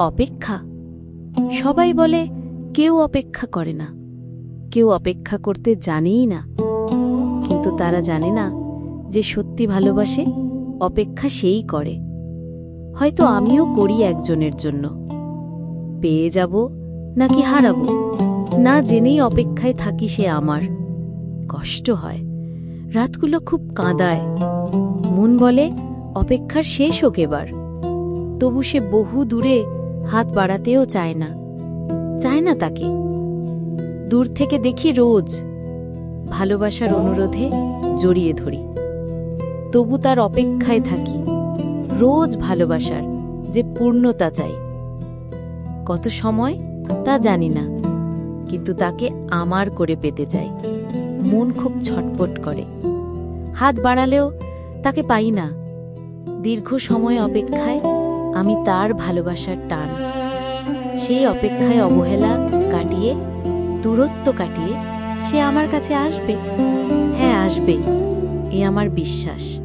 অপেক্ষা। সবাই বলে, কেউ অপেক্ষা করে না। কেউ অপেক্ষা করতে জানেই না। কিন্তু তারা জানে না যে সত্যি ভালোবাসে, অপেক্ষা সেই করে। হয়তো আমিও করি একজনের জন্য। পেয়ে যাব নাকি হারাবো? না জেনেই অপেক্ষায় থাকি সে আমার। কষ্ট হয়। রাতগুলো খুব কাঁদায়। মন বলে, অপেক্ষার শেষ হোক এবার। তবু সে বহু দূরে হাত বাড়াতেও চায় না। চায় না তাকে। দূর থেকে দেখি রোজ ভালোবাসার অনুরোধে জড়িয়ে ধরি। তবু তার অপেক্ষায় থাকি। রোজ ভালোবাসার যে পূর্ণতা চাই। কত সময় তা জানি না, কিন্তু তাকে আমার করে পেতে চাই। মন খুব ছটপট করে। হাত বাড়ালেও তাকে পাই না। দীর্ঘ সময় অপেক্ষায় আমি তার ভালোবাসার টান। সেই অপেক্ষায় অবহেলা কাটিয়ে, দূরত্ব কাটিয়ে সে আমার কাছে আসবে। হ্যাঁ আসবে। এ আমার বিশ্বাস।